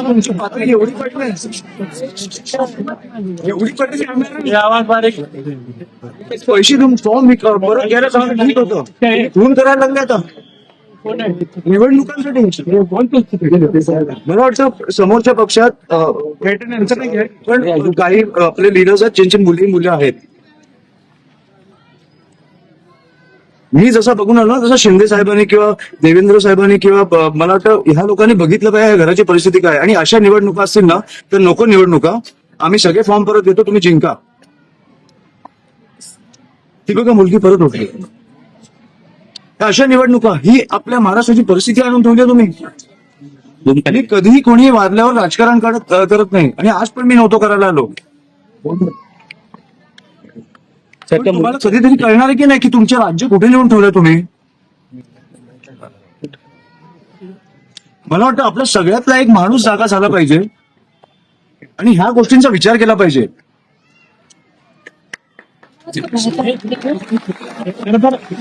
तुमची पातळी एवढी पडली एवढी पडली की आम्हाला आवाज बारीक पैसे देऊन फॉर्म परत घ्यायला ठीक होतं. फोन करायला लागले आता. निवडणुकांसाठी. मला वाटतं समोरच्या पक्षात पण काही आपले लिडर्स आहेत ज्यांची मुली मुलं आहेत. मी जसा बघून आलो ना तसं शिंदे साहेबांनी किंवा देवेंद्र साहेबांनी किंवा मला वाटतं ह्या लोकांनी बघितलं पाहिजे या घराची परिस्थिती काय आणि अशा निवडणुका असतील ना तर नको निवडणुका. आम्ही सगळे फॉर्म परत देतो तुम्ही जिंका. ती बघा मुलगी परत उठली. अशा निवडणुका ही आपल्या महाराष्ट्राची परिस्थिती आणून ठेवली तुम्ही. आणि कधीही कोणी वारल्यावर राजकारण करत नाही. आणि आज पण मी नव्हतो करायला आलो. पण तुम्हाला कधीतरी कळणार आहे की नाही की तुमचे राज्य कुठे नेऊन ठेवलंय तुम्ही? मला वाटतं आपल्या सगळ्यातला एक माणूस जागा झाला पाहिजे आणि ह्या गोष्टींचा विचार केला पाहिजे.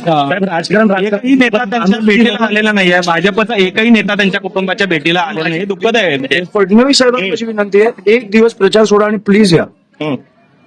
राजकारण एकही नेता त्यांच्या भेटीला आलेला नाहीये. भाजपचा एकही नेता त्यांच्या कुटुंबाच्या भेटीला आलेला नाही. हे दुःखद आहे. फडणवीस साहेबांची विनंती आहे एक दिवस प्रचार सोडा आणि प्लीज या. हं.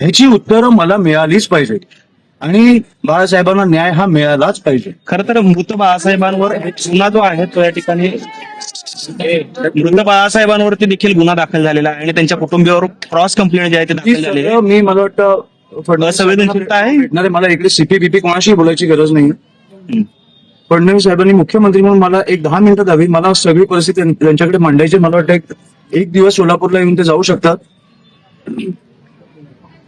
ह्याची उत्तरं मला मिळालीच पाहिजे आणि बाळासाहेबांना न्याय हा मिळालाच पाहिजे खर तर मृत बाळासाहेबांवर गुन्हा जो आहे तो या ठिकाणी मृत बाळासाहेबांवरती देखील गुन्हा दाखल झालेला आहे आणि त्यांच्या कुटुंबियावर क्रॉस कंप्लेंट जे आहे ते दाखल झालेली आहे मी मला वाटतं फडणवीस असंवेदनशीलता आहे? भेटणार. मला इकडे सीपी बीपी कोणाशी बोलायची गरज नाही. फडणवीस साहेबांनी मुख्यमंत्री म्हणून मला एक दहा मिनिटं द्यावी मला सगळी परिस्थिती त्यां- त्यांच्याकडे मांडायची मला वाटतं एक- एक दिवस सोलापूरला येऊन ते जाऊ शकतात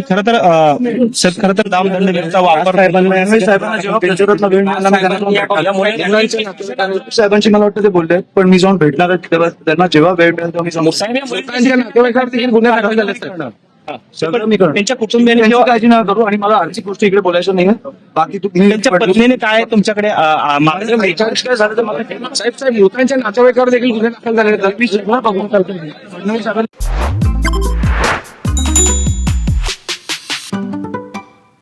खरं तर खरं तर दामदंड वेळेचा वापर साहेबांची मला वाटतं ते बोलले पण मी जाऊन भेटणार त्यांना जेव्हा वेळ मिळेल तेव्हा मी लोकांच्या. त्यांच्या कुटुंबियांनी काळजी नका करू आणि मला आर्थिक गोष्टी इकडे बोलायचं नाही बाकी तुम्ही त्यांच्या पत्नीने काय तुमच्याकडे? तर साहेब साहेब मृतांच्या नातेवाईकावर देखील गुन्हे दाखल झाले आहेत. मी सगळं बघून